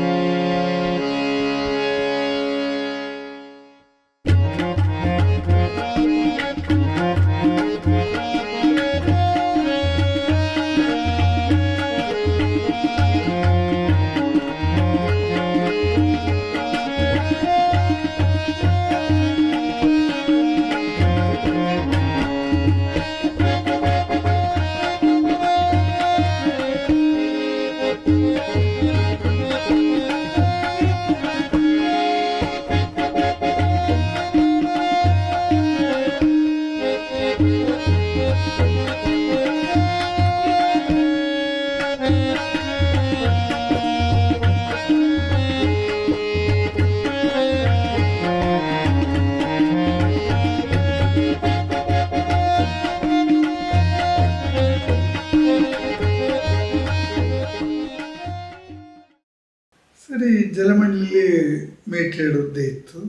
Thank. ಸರಿ ಜಲಮಂಡಲಿ ಮೇಟ್ರೇಡ್ ಇಡೋದೇ ಇತ್ತು.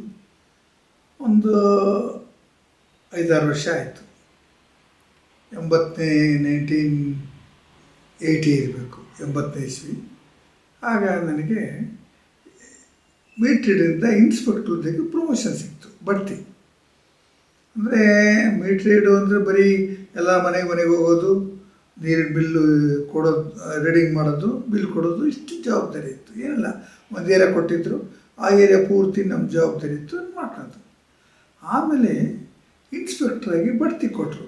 ಒಂದು ಐದಾರು ವರ್ಷ ಆಯಿತು. ಎಂಬತ್ತನೇ ನೈನ್ಟೀನ್ ಏಯ್ಟಿ ಇರಬೇಕು, ಎಂಬತ್ತನೇ ಇಸ್ವಿ. ಆಗ ನನಗೆ ಮೇಟ್ರೇಡಿಂದ ಇನ್ಸ್ಪೆಕ್ಟರ್ ಹುದ್ದೆಗೆ ಪ್ರಮೋಷನ್ ಸಿಕ್ತು, ಬಡ್ತಿ. ಅಂದರೆ ಮೀಟ್ರೇಡು ಅಂದರೆ ಬರೀ ಎಲ್ಲ ಮನೆಗೆ ಮನೆಗೆ ಹೋಗೋದು, ನೀರಿನ ಬಿಲ್ಲು ಕೊಡೋದು ರೀಡಿಂಗ್ ಮಾಡೋದು, ಬಿಲ್ ಕೊಡೋದು, ಇಷ್ಟು ಜವಾಬ್ದಾರಿ ಇತ್ತು. ಏನಿಲ್ಲ ಒಂದು ಏರಿಯಾ ಕೊಟ್ಟಿದ್ದರು ಆ ಏರಿಯಾ ಪೂರ್ತಿ ನಮ್ಮ ಜವಾಬ್ದಾರಿ ಇತ್ತು ಮಾಡ್ಕೊಂತು ಆಮೇಲೆ ಇನ್ಸ್ಪೆಕ್ಟ್ರಾಗಿ ಬಡ್ತಿ ಕೊಟ್ಟರು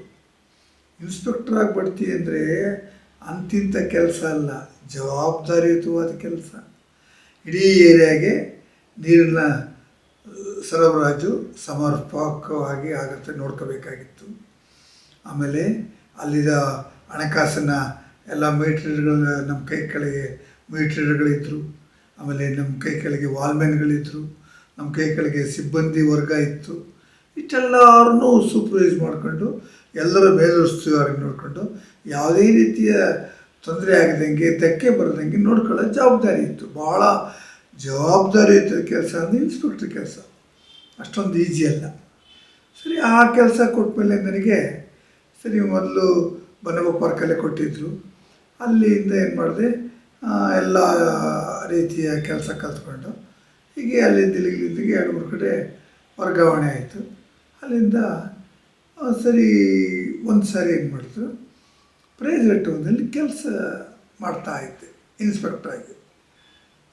ಇನ್ಸ್ಪೆಕ್ಟ್ರಾಗಿ ಬಡ್ತಿ ಅಂದರೆ ಅಂತಿಂಥ ಕೆಲಸ ಅಲ್ಲ ಜವಾಬ್ದಾರಿಯುತವಾದ ಕೆಲಸ. ಇಡೀ ಏರಿಯಾಗೆ ನೀರಿನ ಸರಬರಾಜು ಸಮರ್ಪಕವಾಗಿ ಆಗುತ್ತೆ ನೋಡ್ಕೋಬೇಕಾಗಿತ್ತು. ಆಮೇಲೆ ಅಲ್ಲಿದ ಹಣಕಾಸಿನ ಎಲ್ಲ ಮೀಟ್ರ್ಗಳು ನಮ್ಮ ಕೈ ಕೆಳಗೆ ಮೀಟ್ರ್ಗಳಿದ್ದರು ಆಮೇಲೆ ನಮ್ಮ ಕೈ ಕೆಳಗೆ ವಾಲ್ಮೆನ್ಗಳಿದ್ದರು ನಮ್ಮ ಕೈ ಕೆಳಗೆ ಸಿಬ್ಬಂದಿ ವರ್ಗ ಇತ್ತು. ಇಷ್ಟೆಲ್ಲರನ್ನೂ ಸೂಪರ್ವೈಸ್ ಮಾಡಿಕೊಂಡು, ಎಲ್ಲರ ಮೇಲುಸ್ತುವಾರಿ ನೋಡಿಕೊಂಡು, ಯಾವುದೇ ರೀತಿಯ ತೊಂದರೆ ಆಗದಂಗೆ, ಧಕ್ಕೆ ಬರದಂಗೆ ನೋಡ್ಕೊಳ್ಳೋ ಜವಾಬ್ದಾರಿ ಇತ್ತು. ಭಾಳ ಜವಾಬ್ದಾರಿಯುತ ಕೆಲಸ ಅಂದರೆ ಇನ್ಸ್ಪೆಕ್ಟ್ರ್ ಕೆಲಸ. ಅಷ್ಟೊಂದು ಈಸಿ ಅಲ್ಲ. ಸರಿ, ಆ ಕೆಲಸ ಕೊಟ್ಟ ಮೇಲೆ ನನಗೆ, ಸರಿ, ಮೊದಲು ಬನ್ನಬ ಪಾರ್ಕಲ್ಲೇ ಕೊಟ್ಟಿದ್ದರು ಅಲ್ಲಿಂದ ಏನು ಮಾಡಿದೆ ಎಲ್ಲ ರೀತಿಯ ಕೆಲಸ ಕಲ್ತ್ಕೊಂಡು ಹೀಗೆ ಅಲ್ಲಿಂದ ಇಲ್ಲಿಗೆ ಎರಡು ಮೂರು ಕಡೆ ವರ್ಗಾವಣೆ ಆಯಿತು. ಅಲ್ಲಿಂದ ಸರಿ, ಒಂದು ಸಾರಿ ಏನು ಮಾಡಿದ್ರು, ಪ್ರೈವೇಟ್ ಒಂದಲ್ಲಿ ಕೆಲಸ ಮಾಡ್ತಾ ಇದ್ದೆ ಇನ್ಸ್ಪೆಕ್ಟ್ರಾಗಿ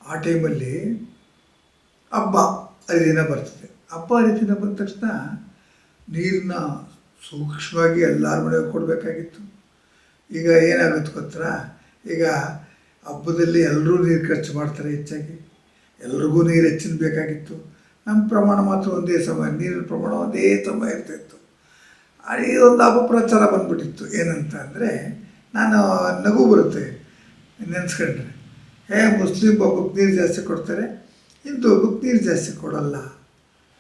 ಆ ಟೈಮಲ್ಲಿ ಹಬ್ಬ ಹರಿದಿನ ಬರ್ತದೆ. ಹಬ್ಬ ಹರಿದಿನ ಬಂದ ತಕ್ಷಣ ನೀರನ್ನ ಸೂಕ್ಷ್ಮವಾಗಿ ಎಲ್ಲರ ಮನೆಗೆ ಕೊಡಬೇಕಾಗಿತ್ತು. ಈಗ ಏನಾಗುತ್ತೆ ಗೊತ್ತಾ ಈಗ ಹಬ್ಬದಲ್ಲಿ ಎಲ್ಲರೂ ನೀರು ಖರ್ಚು ಮಾಡ್ತಾರೆ ಹೆಚ್ಚಾಗಿ. ಎಲ್ರಿಗೂ ನೀರು ಹೆಚ್ಚಿನ ಬೇಕಾಗಿತ್ತು. ನಮ್ಮ ಪ್ರಮಾಣ ಮಾತ್ರ ಒಂದೇ ಸಮಯ, ನೀರಿನ ಪ್ರಮಾಣ ಒಂದೇ ಸಮಯ ಇರ್ತಾಯಿತ್ತು ಈ ಒಂದು ಅಪಪ್ರಚಾರ ಬಂದ್ಬಿಟ್ಟಿತ್ತು. ಏನಂತ ಅಂದರೆ, ನಾನು ನಗು ಬರುತ್ತೆ, ನೆನೆಸ್ಕೊಂಡ್ರೆ. ಹೇ ಮುಸ್ಲಿಂ ಹಬ್ಬಕ್ಕೆ ನೀರು ಜಾಸ್ತಿ ಕೊಡ್ತಾರೆ? ಹಿಂದೂ ಹಬ್ಬಕ್ಕೆ ನೀರು ಜಾಸ್ತಿ ಕೊಡಲ್ಲ.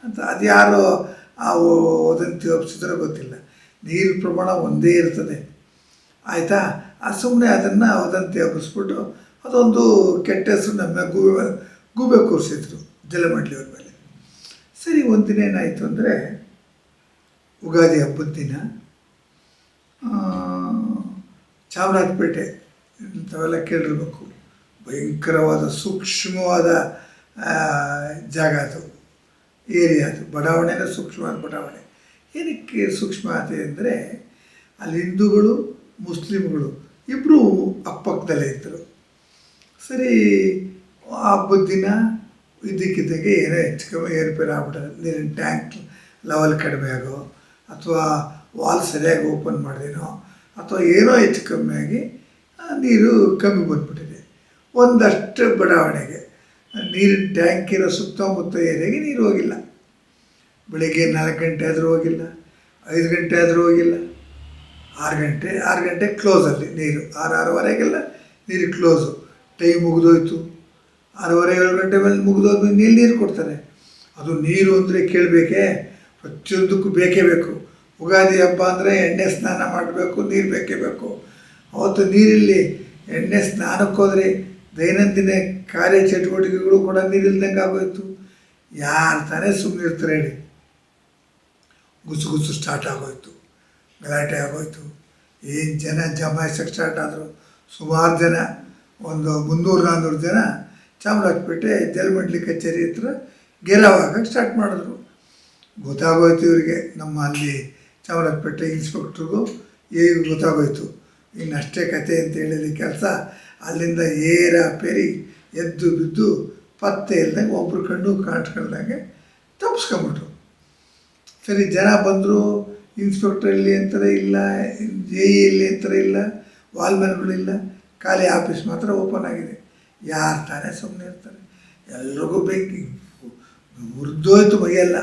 ಅಂತ ಅದು ಯಾರು ಆ ವದಂತಿ ಒಪ್ಸಿದ್ರೆ ಗೊತ್ತಿಲ್ಲ. ನೀರಿನ ಪ್ರಮಾಣ ಒಂದೇ ಇರ್ತದೆ. ಆಯಿತಾ? ಆ ಸುಮ್ಮನೆ ಅದನ್ನು ವದಂತಿ ಹಬ್ಬಿಸ್ಬಿಟ್ಟು ಅದೊಂದು ಕೆಟ್ಟ ಹೆಸರು ನಮ್ಮ ಗೂಬೆ ಗೂಬೆ ಕೂರಿಸಿದ್ರು ಜಲಮಂಡಲಿಯವ್ರ ಮೇಲೆ. ಸರಿ ಒಂದಿನ ಏನಾಯಿತು ಅಂದರೆ ಉಗಾದಿ ಹಬ್ಬದ ದಿನ ಚಾಮರಾಜಪೇಟೆ, ಇಂಥವೆಲ್ಲ ಕೇಳಿರ್ಬೇಕು. ಭಯಂಕರವಾದ, ಸೂಕ್ಷ್ಮವಾದ ಜಾಗ ಅದು, ಏರಿಯಾ ಅದು ಬಡಾವಣೆನೇ ಸೂಕ್ಷ್ಮವಾದ ಬಡಾವಣೆ. ಏನಕ್ಕೆ ಸೂಕ್ಷ್ಮತೆ ಅಂದರೆ ಅಲ್ಲಿ ಹಿಂದೂಗಳು ಮುಸ್ಲಿಮ್ಗಳು ಇಬ್ಬರು ಅಪ್ಪಕ್ಕದಲ್ಲೇ ಇದ್ದರು ಸರಿ, ಆ ಹಬ್ಬದ ದಿನ ಇದ್ದಕ್ಕಿದ್ದಾಗೆ ಏನೋ ಹೆಚ್ಚು ಕಮ್ಮಿ ಏರುಪೇರು ಆಗ್ಬಿಟ್ಟದೆ ನೀರಿನ ಟ್ಯಾಂಕ್ ಲೆವೆಲ್ ಕಡಿಮೆ ಆಗೋ, ಅಥವಾ ವಾಲ್ ಸರಿಯಾಗಿ ಓಪನ್ ಮಾಡಿದೇನೋ, ಅಥವಾ ಏನೋ ಹೆಚ್ಚು ಕಮ್ಮಿ ಆಗಿ ನೀರು ಕಮ್ಮಿ ಬಂದ್ಬಿಟ್ಟಿದೆ. ಒಂದಷ್ಟು ಬಡಾವಣೆಗೆ. ನೀರಿನ ಟ್ಯಾಂಕಿನ ಸುತ್ತಮುತ್ತ ಏರಿಯಾಗೆ ನೀರು ಹೋಗಿಲ್ಲ. ಬೆಳಿಗ್ಗೆ ನಾಲ್ಕು ಗಂಟೆ ಆದರೂ ಹೋಗಿಲ್ಲ, ಐದು ಗಂಟೆ ಆದರೂ ಹೋಗಿಲ್ಲ. ಆರು ಗಂಟೆ ಆರು ಗಂಟೆ ಕ್ಲೋಸಲ್ಲಿ ನೀರು. ಆರು, ಆರೂವರೆಗೆಲ್ಲ ನೀರು ಕ್ಲೋಸು ಟೈಮ್ ಮುಗಿದೋಯ್ತು. ಆರೂವರೆ ಏಳು ಗಂಟೆ ಮೇಲೆ ಮುಗಿದೋದ್ಮೇಲೆ ನೀರು ನೀರು ಕೊಡ್ತಾರೆ. ಅದು ನೀರು ಅಂದರೆ ಕೇಳಬೇಕೇ? ಪ್ರತಿಯೊಂದಕ್ಕೂ ಬೇಕೇ ಬೇಕು. ಉಗಾದಿ ಹಬ್ಬ ಅಂದರೆ ಎಣ್ಣೆ ಸ್ನಾನ ಮಾಡಬೇಕು, ನೀರು ಬೇಕೇ ಬೇಕು. ಅವತ್ತು ನೀರಿಲ್ಲಿ ಎಣ್ಣೆ ಸ್ನಾನಕ್ಕೋದ್ರೆ ದೈನಂದಿನ ಕಾರ್ಯ ಚಟುವಟಿಕೆಗಳು ಕೂಡ ನೀರಿಲ್ದಂಗೆ ಆಗೋಯ್ತು. ಯಾರು ತಾನೇ ಸುಮ್ಮನೆ ಇರ್ತಾರೆ ಹೇಳಿ. ಗುಸು ಗುಸು ಸ್ಟಾರ್ಟ್ ಆಗೋಯ್ತು. ಗಲಾಟೆ ಆಗೋಯ್ತು. ಏನು ಜನ ಜಮಾಯಿಸಕ್ಕೆ ಸ್ಟಾರ್ಟ್ ಆದರು? ಸುಮಾರು ಜನ, ಒಂದು ಮುನ್ನೂರು ನಾನ್ನೂರು ಜನ ಚಾಮರಾಜಪೇಟೆ ಜಲಮಂಡಲಿ ಕಚೇರಿ ಹತ್ರ ಗೆಲವಾಗಕ್ಕೆ ಸ್ಟಾರ್ಟ್ ಮಾಡಿದ್ರು. ಗೊತ್ತಾಗೋಯ್ತು ಇವರಿಗೆ. ನಮ್ಮ ಅಲ್ಲಿ ಚಾಮರಾಜಪೇಟೆ ಇನ್ಸ್ಪೆಕ್ಟ್ರಿಗೂ ಈಗ ಗೊತ್ತಾಗೋಯ್ತು? ಇನ್ನಷ್ಟೇ ಕತೆ ಅಂತ ಹೇಳಿದ ಕೆಲಸ. ಅಲ್ಲಿಂದ ಏರ ಪೇರಿ ಎದ್ದು ಬಿದ್ದು ಪತ್ತೆ ಇಲ್ದಂಗೆ ಒಬ್ರು ಕಣ್ಣು ಕಾಣಿಸ್ಕೊಳ್ದಂಗೆ ತಪ್ಪಿಸ್ಕೊಂಬಿಟ್ರು ಸರಿ, ಜನ ಬಂದರು. ಇನ್ಸ್ಪೆಕ್ಟರ್ ಎಲ್ಲಿ ಅಂತಾರೆ ಇಲ್ಲ ಜೆ ಇಲ್ಲ ಅಂತಾರೆ ಇಲ್ಲ ವಾಲ್ಮನ್ಗಳಿಲ್ಲ ಖಾಲಿ ಆಫೀಸ್ ಮಾತ್ರ ಓಪನ್ ಆಗಿದೆ. ಯಾರು ತಾನೇ ಸುಮ್ಮನೆ ಇರ್ತಾರೆ? ಎಲ್ರಿಗೂ ಬೆಂಕಿ. ಉರಿದೋಯ್ತು ಮೈಯೆಲ್ಲ.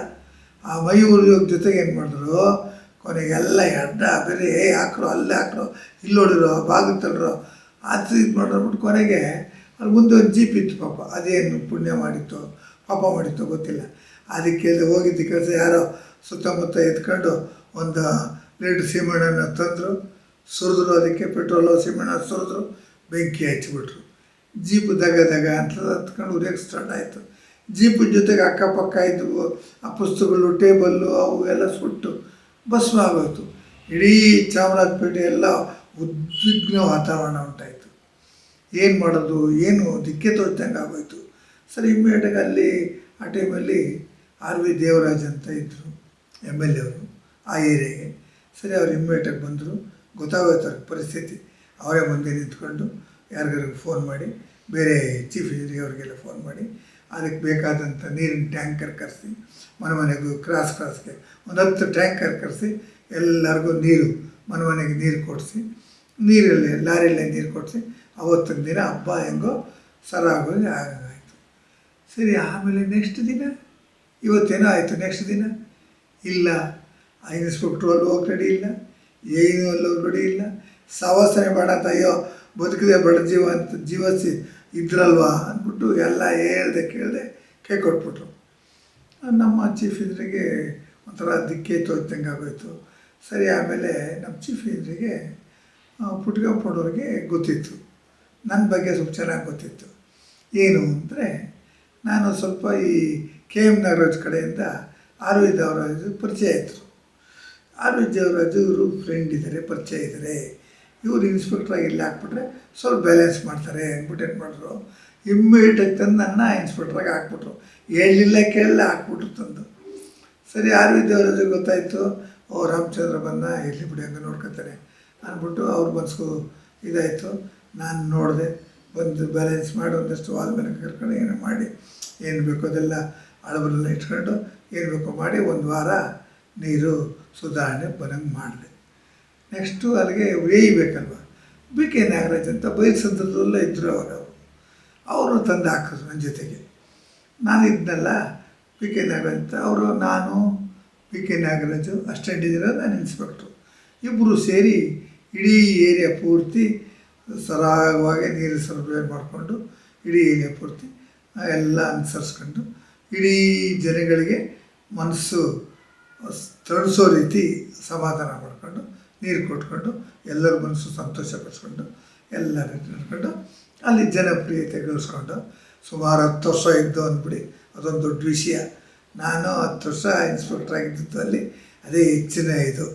ಆ ಮೈ ಉರಿಯೋ ಜೊತೆಗೆ ಏನು ಮಾಡಿದ್ರು? ಕೊನೆಗೆಲ್ಲ ಎಡ್ಡ, ಬೇರೆ ಏ ಹಾಕ್ರೋ, ಅಲ್ಲೇ ಹಾಕ್ರು. ಇಲ್ಲಿ ನೋಡಿರೋ ಬಾಗಿಲು ತಳ್ರೋ ಅದು ಇದು ಮಾಡ್ಬಿಟ್ಟು ಕೊನೆಗೆ ಅಲ್ಲಿ ಮುಂದೆ ಒಂದು ಜೀಪ್ ಇತ್ತು ಪಾಪ. ಅದೇನು ಪುಣ್ಯ ಮಾಡಿತ್ತು, ಪಾಪ ಮಾಡಿತ್ತು ಗೊತ್ತಿಲ್ಲ. ಅದಕ್ಕೆ ಹೋಗಿದ್ದ ಕೆಲಸ ಯಾರೋ ಸುತ್ತಮುತ್ತ ಎತ್ಕೊಂಡು ಒಂದು ಎರಡು ಸೀಮೆಣ್ಣೆನ ತಂದರು, ಸುರಿದ್ರು ಅದಕ್ಕೆ ಪೆಟ್ರೋಲು ಸೀಮೆಣ್ಣ ಸುರಿದ್ರು, ಬೆಂಕಿ ಹಚ್ಚಿಬಿಟ್ರು. ಜೀಪ್ ದಗ ದಗ ಅಂತ ಹತ್ಕೊಂಡು ಉರಿಯೋಕ್ಕೆ ಸ್ಟಾರ್ಟ್ ಆಯಿತು. ಜೀಪ್ ಜೊತೆಗೆ ಅಕ್ಕಪಕ್ಕ ಇದ್ದವು ಆ ಪುಸ್ತಕಗಳು ಟೇಬಲ್ಲು ಅವು ಎಲ್ಲ ಸುಟ್ಟು ಭಸ್ಮ ಆಗೋಯ್ತು. ಇಡೀ ಚಾಮರಾಜಪೇಟೆ ಎಲ್ಲ ಉದ್ವಿಗ್ನ ವಾತಾವರಣ ಉಂಟಾಯಿತು. ಏನು ಮಾಡೋದು, ಏನು ದಿಕ್ಕೆ ತೋಚಂಗೆ ಆಗೋಯ್ತು. ಸರಿ ಇಮ್ಮಿಡಿಯೇಟಾಗಿ ಅಲ್ಲಿ ಆ ಟೈಮಲ್ಲಿ ಆರ್ ವಿ ದೇವರಾಜ್ ಅಂತ ಇದ್ದರು ಎಂ ಎಲ್ ಎ ಅವರು. ಆ ಏರಿಯಾಗೆ. ಸರಿ, ಅವ್ರು ಇಮ್ಮಿಡಿಯೇಟಾಗಿ ಬಂದರು. ಗೊತ್ತಾಗೋಯ್ತು ಪರಿಸ್ಥಿತಿ. ಅವರೇ ಮುಂದೆ ನಿಂತ್ಕೊಂಡು ಯಾರಿಗಾರಿಗೆ ಫೋನ್ ಮಾಡಿ, ಬೇರೆ ಚೀಫ್ ಇಂಜಿನಿಯರ್ ಅವ್ರಿಗೆಲ್ಲ ಫೋನ್ ಮಾಡಿ, ಅದಕ್ಕೆ ಬೇಕಾದಂಥ ನೀರಿನ ಟ್ಯಾಂಕರ್ ಕರೆಸಿ ಮನೆ ಮನೆಗೂ ಕ್ರಾಸ್ ಕ್ರಾಸ್ಗೆ ಒಂದು ಹತ್ತು ಟ್ಯಾಂಕರ್ ಕರೆಸಿ, ಎಲ್ಲರಿಗೂ ನೀರು ಮನೆ ಮನೆಗೆ ನೀರು ಕೊಡಿಸಿ, ನೀರಲ್ಲಿ, ಲಾರಿಯಲ್ಲೇ ನೀರು ಕೊಡಿಸಿ, ಅವತ್ತಿನ ದಿನ ಹಬ್ಬ ಹೆಂಗೋ ಸರಾಗೋಗಿ ಆಗಾಯಿತು. ಸರಿ, ಆಮೇಲೆ ನೆಕ್ಸ್ಟ್ ದಿನ? ಇವತ್ತೇನೋ ಆಯಿತು ನೆಕ್ಸ್ಟ್ ದಿನ? ಇಲ್ಲ. ಇನ್ಸ್ಪೆಕ್ಟ್ರು ಅಲ್ಲಿ ರೆಡಿ ಇಲ್ಲ ಏನು ಅಲ್ಲಿ ಹೋಗಿ ಇಲ್ಲ. ಸವಾಸನೆ ಬೇಡ ಅಂತ, ಅಯ್ಯೋ ಬದುಕಿದೆ ಬಡ ಜೀವ ಅಂತ ಜೀವಸಿ ಇದ್ರಲ್ವಾ ಅಂದ್ಬಿಟ್ಟು ಎಲ್ಲ ಹೇಳ್ದೆ, ಕೇಳಿದೆ ಕೈ ಕೊಟ್ಬಿಟ್ರು ನಮ್ಮ ಚೀಫ್ ಇಂಜಿನಿಯರಿಗೆ ಒಂಥರ ದಿಕ್ಕೇ ತೋಚಂಗೆ ಆಗೋಯ್ತು. ಸರಿ, ಆಮೇಲೆ ನಮ್ಮ ಚೀಫ್ ಇಂಜಿನಿಯರಿಗೆ ಪುಟ್ಗಪ್ಪನವ್ರಿಗೆ ಗೊತ್ತಿತ್ತು. ನನ್ನ ಬಗ್ಗೆ ಸ್ವಲ್ಪ ಚೆನ್ನಾಗಿ ಗೊತ್ತಿತ್ತು. ಏನು ಅಂದರೆ, ನಾನು ಸ್ವಲ್ಪ ಈ ಕೆ ಎಂ ನಾಗರಾಜ್ ಕಡೆಯಿಂದ ಆರು ದೇವರಾಜು ಪರಿಚಯ ಇದ್ದರು ಆರ್ ವಿ ಇವರು ಫ್ರೆಂಡ್ ಇದ್ದಾರೆ ಪರಿಚಯ ಇದ್ದಾರೆ ಇವರು ಇನ್ಸ್ಪೆಕ್ಟ್ರಾಗಿ ಇಲ್ಲಿ ಹಾಕ್ಬಿಟ್ರೆ ಸ್ವಲ್ಪ ಬ್ಯಾಲೆನ್ಸ್ ಮಾಡ್ತಾರೆ ಅಂದ್ಬಿಟ್ಟು ಏನು ಮಾಡಿದ್ರು? ಇಮ್ಮಿಡಿಯೇಟಾಗಿ ತಂದು ನನ್ನ ಇನ್ಸ್ಪೆಕ್ಟ್ರಾಗಿ ಹಾಕ್ಬಿಟ್ರು. ಹೇಳಿಲ್ಲ, ಕೇಳಲ್ಲ, ಹಾಕ್ಬಿಟ್ರು ತಂದು. ಸರಿ ಆರ್ ವಿ ಗೊತ್ತಾಯಿತು. ಓ, ರಾಮಚಂದ್ರ ಬಂದ, ಇರಲಿ ಬಿಡಿ, ಹಂಗೆ ನೋಡ್ಕೊತಾರೆ ಅಂದ್ಬಿಟ್ಟು ಅವ್ರ ಮನಸ್ಸು ಇದಾಯಿತು. ನಾನು ನೋಡಿದೆ, ಬಂದು ಬ್ಯಾಲೆನ್ಸ್ ಮಾಡಿ ಒಂದಷ್ಟು ವಾಲ್ ಮೇಲೆ ಕರ್ಕೊಂಡು ಏನೋ ಮಾಡಿ, ಏನು ಬೇಕೋ ಅದೆಲ್ಲ ಅಳವರೆಲ್ಲ ಇಟ್ಕೊಂಡು ಏನು ಬೇಕೋ ಮಾಡಿ ಒಂದು ವಾರ ನೀರು ಸುಧಾರಣೆ ಬರಂಗೆ ಮಾಡಿದೆ ನೆಕ್ಸ್ಟು ಅಲ್ಲಿಗೆ ಬೇಯಬೇಕಲ್ವ ಬಿ ಕೆ ನಾಗರಾಜ್ ಅಂತ ಬೈಲ್ಸಂದ್ರದಲ್ಲೇ ಇದ್ದರು ಅವಾಗ ಅವರು. ಅವರು ತಂದು ಹಾಕಿದ್ರು ನನ್ನ ಜೊತೆಗೆ. ನಾನು ಇದ್ನಲ್ಲ ಬಿ ಕೆ ನಾಗರಾಜ್ ಅಂತ, ಅವರು, ನಾನು ಪಿ ಕೆ ನಾಗರಾಜು ಅಸ್ಟೆಂಟ್ ಇದ್ದೀರ ನಾನು ಇನ್ಸ್ಪೆಕ್ಟ್ರು. ಇಬ್ಬರು ಸೇರಿ ಇಡೀ ಏರಿಯಾ ಪೂರ್ತಿ ಸರಾಗವಾಗಿ ನೀರು ಸರಬರಾಜು ಮಾಡಿಕೊಂಡು ಇಡೀ ಏರಿಯಾ ಪೂರ್ತಿ ಎಲ್ಲ ಅನುಸರಿಸ್ಕೊಂಡು ಇಡೀ ಜನಗಳಿಗೆ ಮನಸ್ಸು ತಣಿಸೋ ರೀತಿ ಸಮಾಧಾನ ಮಾಡ್ಕೊಂಡು ನೀರು ಕೊಟ್ಕೊಂಡು ಎಲ್ಲರ ಮನಸ್ಸು ಸಂತೋಷ ಪಡಿಸ್ಕೊಂಡು ಎಲ್ಲ ನಡ್ಕೊಂಡು ಅಲ್ಲಿ ಜನಪ್ರಿಯತೆ ಗಳಿಸ್ಕೊಂಡು ಸುಮಾರು ಹತ್ತು ವರ್ಷ ಇದ್ದು ಅಂದ್ಬಿಡಿ, ಅದೊಂದು ದೊಡ್ಡ ವಿಷಯ. ನಾನು ಹತ್ತು ವರ್ಷ ಇನ್ಸ್ಪೆಕ್ಟರ್ ಆಗಿದ್ದು ಅಲ್ಲಿ ಅದೇ ಹೆಚ್ಚಿನ ಇದು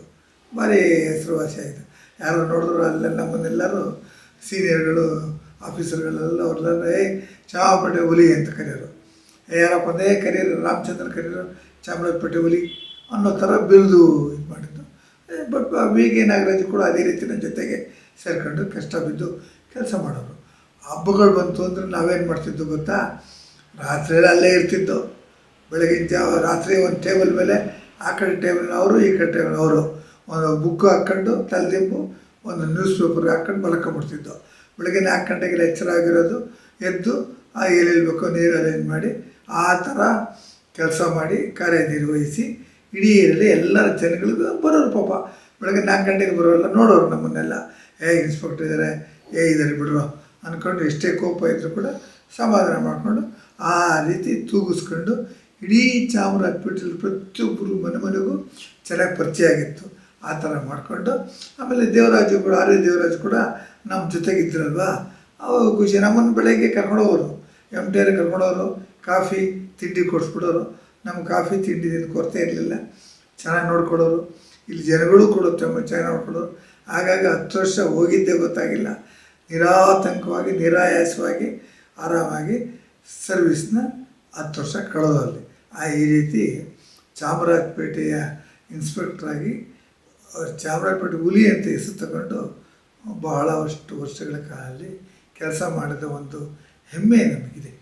ಭಾರಿ ಹೆಸರುವಾಸಿ ಆಯಿತು ಯಾರು ನೋಡಿದ್ರು ಅಲ್ಲೆಲ್ಲ ನಮ್ಮನ್ನೆಲ್ಲರೂ ಸೀನಿಯರ್ಗಳು ಆಫೀಸರ್ಗಳೆಲ್ಲ ಅವ್ರನ್ನೆಲ್ಲ ಏ, ಚಾಮರಾಜಪೇಟೆ ಹುಲಿ ಅಂತ ಕರೆಯೋರು ಯಾರಪ್ಪ ಅಂದೇ ಕರೆಯೋರು ರಾಮಚಂದ್ರ ಕರೆಯೋರು ಚಾಮರಾಜಪೇಟೆ ಹುಲಿ. ಅನ್ನೋ ಥರ ಬೆಳೆದು ಇದು ಮಾಡಿದ್ದು. ಬಟ್ ವಿ ಕೆ ನಾಗರಾಜು ಕೂಡ ಅದೇ ರೀತಿ ನನ್ನ ಜೊತೆಗೆ ಸೇರ್ಕೊಂಡು ಕಷ್ಟ ಬಿದ್ದು ಕೆಲಸ ಮಾಡೋರು. ಹಬ್ಬಗಳು ಬಂತು ಅಂದರೆ ನಾವೇನು ಮಾಡ್ತಿದ್ದು ಗೊತ್ತಾ? ರಾತ್ರಿ ಅಲ್ಲೇ ಇರ್ತಿದ್ದು. ಬೆಳಗಿನ ಜಾವ ರಾತ್ರಿ ಒಂದು ಟೇಬಲ್ ಮೇಲೆ ಆ ಕಡೆ ಟೇಬಲ್ ಅವರು, ಈ ಕಡೆ ಟೇಬಲ್ ಅವರು. ಒಂದು ಬುಕ್ ಹಾಕ್ಕೊಂಡು ತಲೆದಿಂಬು ಒಂದು ನ್ಯೂಸ್ ಪೇಪರ್ ಹಾಕ್ಕೊಂಡು ಮಲ್ಕೊಂಬಿಡ್ತಿದ್ದೋ ಬೆಳಗ್ಗೆ ನಾಲ್ಕು ಗಂಟೆಗೆ ಎಚ್ಚರ ಆಗಿರೋದು, ಎದ್ದು, ಆ ಎಲ್ಲೆಲ್ಲಿ ಬೇಕೋ ನೀರು ಅರೇಂಜ್ ಮಾಡಿ, ಆ ಥರ ಕೆಲಸ ಮಾಡಿ ಕಾರ್ಯನಿರ್ವಹಿಸಿ ಇಡೀ ಇರಲಿ ಎಲ್ಲರ ಜನಗಳಿಗೂ ಬರೋರು ಪಾಪ. ಬೆಳಗ್ಗೆ ನಾಲ್ಕು ಗಂಟೆಗೆ ಬರೋಲ್ಲ ನೋಡೋರು ನಮ್ಮನ್ನೆಲ್ಲ. ಏ ಇನ್ಸ್ಪೆಕ್ಟರ್ ಇದ್ದಾರೆ ಏ ಇದ್ದಾರೆ ಬಿಡ್ರು ಅಂದ್ಕೊಂಡು ಎಷ್ಟೇ ಕೋಪ ಇದ್ದರೂ ಕೂಡ ಸಮಾಧಾನ ಮಾಡಿಕೊಂಡು ಆ ರೀತಿ ತೂಗಿಸ್ಕೊಂಡು ಇಡೀ ಚಾಮರಾಜಪೇಟೆಯಲ್ಲಿ ಪ್ರತಿಯೊಬ್ಬರು ಮನೆ ಮನೆಗೂ ಚೆನ್ನಾಗಿ ಪರಿಚಯ ಆಗಿತ್ತು. ಆ ಥರ ಮಾಡಿಕೊಂಡು ಆಮೇಲೆ ದೇವರಾಜು ಕೂಡ, ಆರ್ಯ ದೇವರಾಜು ಕೂಡ ನಮ್ಮ ಜೊತೆಗಿದ್ರಲ್ವಾ? ಅವಾಗ ಖುಷಿ. ನಮ್ಮನ್ನು ಬೆಳಗ್ಗೆ ಕರ್ಕೊಂಡೋಗೋರು. ಎಂ ಟಿ ಆರ್ ಕರ್ಕೊಂಡೋರು. ಕಾಫಿ, ತಿಂಡಿ ಕೊಡಿಸ್ಬಿಡೋರು. ನಮ್ಮ ಕಾಫಿ ತಿಂಡಿದಿಂದ ಕೊರತೆ ಇರಲಿಲ್ಲ. ಚೆನ್ನಾಗಿ ನೋಡ್ಕೊಳ್ಳೋರು. ಇಲ್ಲಿ ಜನಗಳು ಕೂಡ ತುಂಬ ಚೆನ್ನಾಗಿ ನೋಡ್ಕೊಳ್ಳೋರು. ಹಾಗಾಗಿ ಹತ್ತು ವರ್ಷ ಹೋಗಿದ್ದೇ ಗೊತ್ತಾಗಿಲ್ಲ. ನಿರಾತಂಕವಾಗಿ, ನಿರಾಯಾಸವಾಗಿ, ಆರಾಮಾಗಿ ಸರ್ವಿಸ್ನ ಹತ್ತು ವರ್ಷ ಕಳೆದು ಅಲ್ಲಿ. ಆ ಈ ರೀತಿ ಚಾಮರಾಜಪೇಟೆಯ ಇನ್ಸ್ಪೆಕ್ಟ್ರಾಗಿ ಚಾಮರಾಜಪೇಟೆ ಹುಲಿ ಅಂತ ಹೆಸರು ತಗೊಂಡು ಬಹಳಷ್ಟು ವರ್ಷಗಳ ಕಾಲದಲ್ಲಿ ಕೆಲಸ ಮಾಡಿದ ಒಂದು ಹೆಮ್ಮೆ ನಮಗಿದೆ.